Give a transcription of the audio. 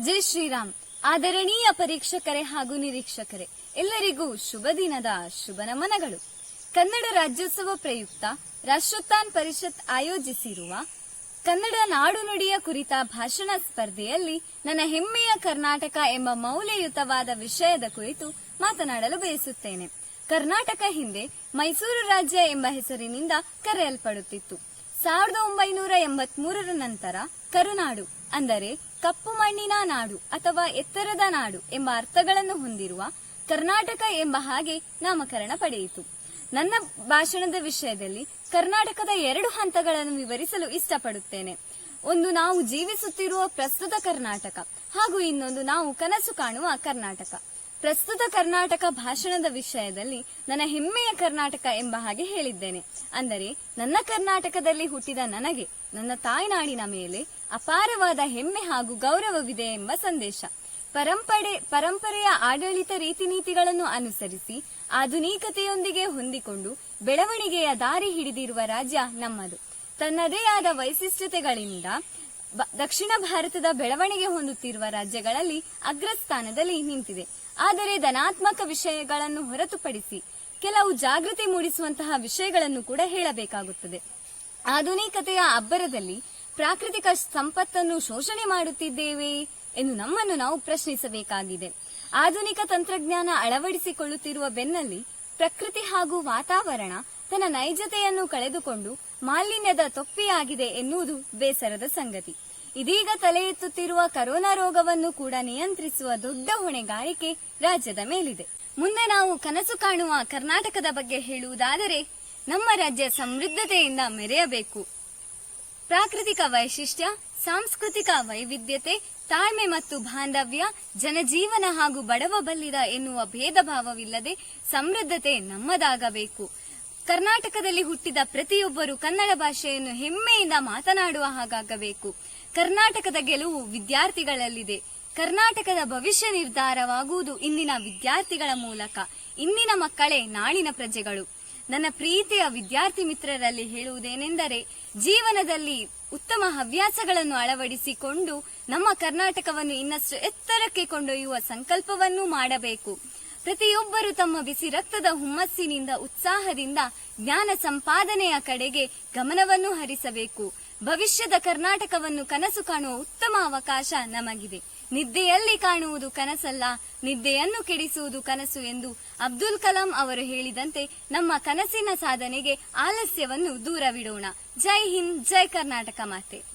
ಜೈ ಶ್ರೀರಾಮ್. ಆದರಣೀಯ ಪರೀಕ್ಷಕರೇ ಹಾಗೂ ನಿರೀಕ್ಷಕರೇ, ಎಲ್ಲರಿಗೂ ಶುಭ ದಿನದ ಶುಭ ನಮನಗಳು. ಕನ್ನಡ ರಾಜ್ಯೋತ್ಸವ ಪ್ರಯುಕ್ತ ರಾಷ್ಟ್ರೋತ್ಥಾನ್ ಪರಿಷತ್ ಆಯೋಜಿಸಿರುವ ಕನ್ನಡ ನಾಡು ನುಡಿಯ ಕುರಿತ ಭಾಷಣ ಸ್ಪರ್ಧೆಯಲ್ಲಿ ನನ್ನ ಹೆಮ್ಮೆಯ ಕರ್ನಾಟಕ ಎಂಬ ಮೌಲ್ಯಯುತವಾದ ವಿಷಯದ ಕುರಿತು ಮಾತನಾಡಲು ಬಯಸುತ್ತೇನೆ. ಕರ್ನಾಟಕ ಹಿಂದೆ ಮೈಸೂರು ರಾಜ್ಯ ಎಂಬ ಹೆಸರಿನಿಂದ ಕರೆಯಲ್ಪಡುತ್ತಿತ್ತು. ಸಾವಿರದ ಒಂಬೈನೂರ ಎಂಬತ್ಮೂರರ ನಂತರ ಕರುನಾಡು ಅಂದರೆ ಕಪ್ಪು ಮಣ್ಣಿನ ನಾಡು ಅಥವಾ ಎತ್ತರದ ನಾಡು ಎಂಬ ಅರ್ಥಗಳನ್ನು ಹೊಂದಿರುವ ಕರ್ನಾಟಕ ಎಂಬ ಹಾಗೆ ನಾಮಕರಣ ಪಡೆಯಿತು. ನನ್ನ ಭಾಷಣದ ವಿಷಯದಲ್ಲಿ ಕರ್ನಾಟಕದ ಎರಡು ಹಂತಗಳನ್ನು ವಿವರಿಸಲು ಇಷ್ಟಪಡುತ್ತೇನೆ. ಒಂದು, ನಾವು ಜೀವಿಸುತ್ತಿರುವ ಪ್ರಸ್ತುತ ಕರ್ನಾಟಕ ಹಾಗೂ ಇನ್ನೊಂದು, ನಾವು ಕನಸು ಕಾಣುವ ಕರ್ನಾಟಕ. ಪ್ರಸ್ತುತ ಕರ್ನಾಟಕ ಭಾಷಣದ ವಿಷಯದಲ್ಲಿ ನನ್ನ ಹೆಮ್ಮೆಯ ಕರ್ನಾಟಕ ಎಂಬ ಹಾಗೆ ಹೇಳಿದ್ದೇನೆ. ಅಂದರೆ, ನನ್ನ ಕರ್ನಾಟಕದಲ್ಲಿ ಹುಟ್ಟಿದ ನನಗೆ, ನನ್ನ ತಾಯ್ನಾಡಿನ ಮೇಲೆ ಅಪಾರವಾದ ಹೆಮ್ಮೆ ಹಾಗೂ ಗೌರವವಿದೆ ಎಂಬ ಸಂದೇಶ. ಪರಂಪರೆ ಪರಂಪರೆಯ ಆಡಳಿತ ರೀತಿ ನೀತಿಗಳನ್ನು ಅನುಸರಿಸಿ ಆಧುನಿಕತೆಯೊಂದಿಗೆ ಹೊಂದಿಕೊಂಡು ಬೆಳವಣಿಗೆಯ ದಾರಿ ಹಿಡಿದಿರುವ ರಾಜ್ಯ ನಮ್ಮದು. ತನ್ನದೇ ಆದ ವೈಶಿಷ್ಟ್ಯತೆಗಳಿಂದ ದಕ್ಷಿಣ ಭಾರತದ ಬೆಳವಣಿಗೆ ಹೊಂದುತ್ತಿರುವ ರಾಜ್ಯಗಳಲ್ಲಿ ಅಗ್ರಸ್ಥಾನದಲ್ಲಿ ನಿಂತಿದೆ. ಆದರೆ ಧನಾತ್ಮಕ ವಿಷಯಗಳನ್ನು ಹೊರತುಪಡಿಸಿ ಕೆಲವು ಜಾಗೃತಿ ಮೂಡಿಸುವಂತಹ ವಿಷಯಗಳನ್ನು ಕೂಡ ಹೇಳಬೇಕಾಗುತ್ತದೆ. ಆಧುನಿಕತೆಯ ಅಬ್ಬರದಲ್ಲಿ ಪ್ರಾಕೃತಿಕ ಸಂಪತ್ತನ್ನು ಶೋಷಣೆ ಮಾಡುತ್ತಿದ್ದೇವೆ ಎಂದು ನಮ್ಮನ್ನು ನಾವು ಪ್ರಶ್ನಿಸಬೇಕಾಗಿದೆ. ಆಧುನಿಕ ತಂತ್ರಜ್ಞಾನ ಅಳವಡಿಸಿಕೊಳ್ಳುತ್ತಿರುವ ಬೆನ್ನಲ್ಲಿ ಪ್ರಕೃತಿ ಹಾಗೂ ವಾತಾವರಣ ತನ್ನ ನೈಜತೆಯನ್ನು ಕಳೆದುಕೊಂಡು ಮಾಲಿನ್ಯದ ತೊಪ್ಪಿಯಾಗಿದೆ ಎನ್ನುವುದು ಬೇಸರದ ಸಂಗತಿ. ಇದೀಗ ತಲೆ ಎತ್ತುತ್ತಿರುವ ಕರೋನಾ ರೋಗವನ್ನು ಕೂಡ ನಿಯಂತ್ರಿಸುವ ದೊಡ್ಡ ಹೊಣೆಗಾರಿಕೆ ರಾಜ್ಯದ ಮೇಲಿದೆ. ಮುಂದೆ ನಾವು ಕನಸು ಕಾಣುವ ಕರ್ನಾಟಕದ ಬಗ್ಗೆ ಹೇಳುವುದಾದರೆ, ನಮ್ಮ ರಾಜ್ಯ ಸಮೃದ್ಧತೆಯಿಂದ ಮೆರೆಯಬೇಕು. ಪ್ರಾಕೃತಿಕ ವೈಶಿಷ್ಟ್ಯ, ಸಾಂಸ್ಕೃತಿಕ ವೈವಿಧ್ಯತೆ, ತಾಳ್ಮೆ ಮತ್ತು ಬಾಂಧವ್ಯ, ಜನಜೀವನ ಹಾಗೂ ಬಡವ ಬಲ್ಲಿದ ಎನ್ನುವ ಭೇದ ಭಾವವಿಲ್ಲದೆ ಸಮೃದ್ಧತೆ ನಮ್ಮದಾಗಬೇಕು. ಕರ್ನಾಟಕದಲ್ಲಿ ಹುಟ್ಟಿದ ಪ್ರತಿಯೊಬ್ಬರು ಕನ್ನಡ ಭಾಷೆಯನ್ನು ಹೆಮ್ಮೆಯಿಂದ ಮಾತನಾಡುವ ಹಾಗಾಗಬೇಕು. ಕರ್ನಾಟಕದ ಗೆಲುವು ವಿದ್ಯಾರ್ಥಿಗಳಲ್ಲಿದೆ. ಕರ್ನಾಟಕದ ಭವಿಷ್ಯ ನಿರ್ಧಾರವಾಗುವುದು ಇಂದಿನ ವಿದ್ಯಾರ್ಥಿಗಳ ಮೂಲಕ, ಇಂದಿನ ಮಕ್ಕಳೇ ನಾಳಿನ ಪ್ರಜೆಗಳು. ನನ್ನ ಪ್ರೀತಿಯ ವಿದ್ಯಾರ್ಥಿ ಮಿತ್ರರಲ್ಲಿ ಹೇಳುವುದೇನೆಂದರೆ, ಜೀವನದಲ್ಲಿ ಉತ್ತಮ ಹವ್ಯಾಸಗಳನ್ನು ಅಳವಡಿಸಿಕೊಂಡು ನಮ್ಮ ಕರ್ನಾಟಕವನ್ನು ಇನ್ನಷ್ಟು ಎತ್ತರಕ್ಕೆ ಕೊಂಡೊಯ್ಯುವ ಸಂಕಲ್ಪವನ್ನು ಮಾಡಬೇಕು. ಪ್ರತಿಯೊಬ್ಬರು ತಮ್ಮ ಬಿಸಿ ರಕ್ತದ ಹುಮ್ಮಸ್ಸಿನಿಂದ, ಉತ್ಸಾಹದಿಂದ ಜ್ಞಾನ ಸಂಪಾದನೆಯ ಕಡೆಗೆ ಗಮನವನ್ನು ಹರಿಸಬೇಕು. ಭವಿಷ್ಯದ ಕರ್ನಾಟಕವನ್ನು ಕನಸು ಕಾಣುವ ಉತ್ತಮ ಅವಕಾಶ ನಮಗಿದೆ. ನಿದ್ದೆಯಲ್ಲಿ ಕಾಣುವುದು ಕನಸಲ್ಲ, ನಿದ್ದೆಯನ್ನು ಕೆಡಿಸುವುದು ಕನಸು ಎಂದು ಅಬ್ದುಲ್ ಕಲಾಂ ಅವರು ಹೇಳಿದಂತೆ ನಮ್ಮ ಕನಸಿನ ಸಾಧನೆಗೆ ಆಲಸ್ಯವನ್ನು ದೂರವಿಡೋಣ. ಜೈ ಹಿಂದ್, ಜೈ ಕರ್ನಾಟಕ ಮಾತೆ.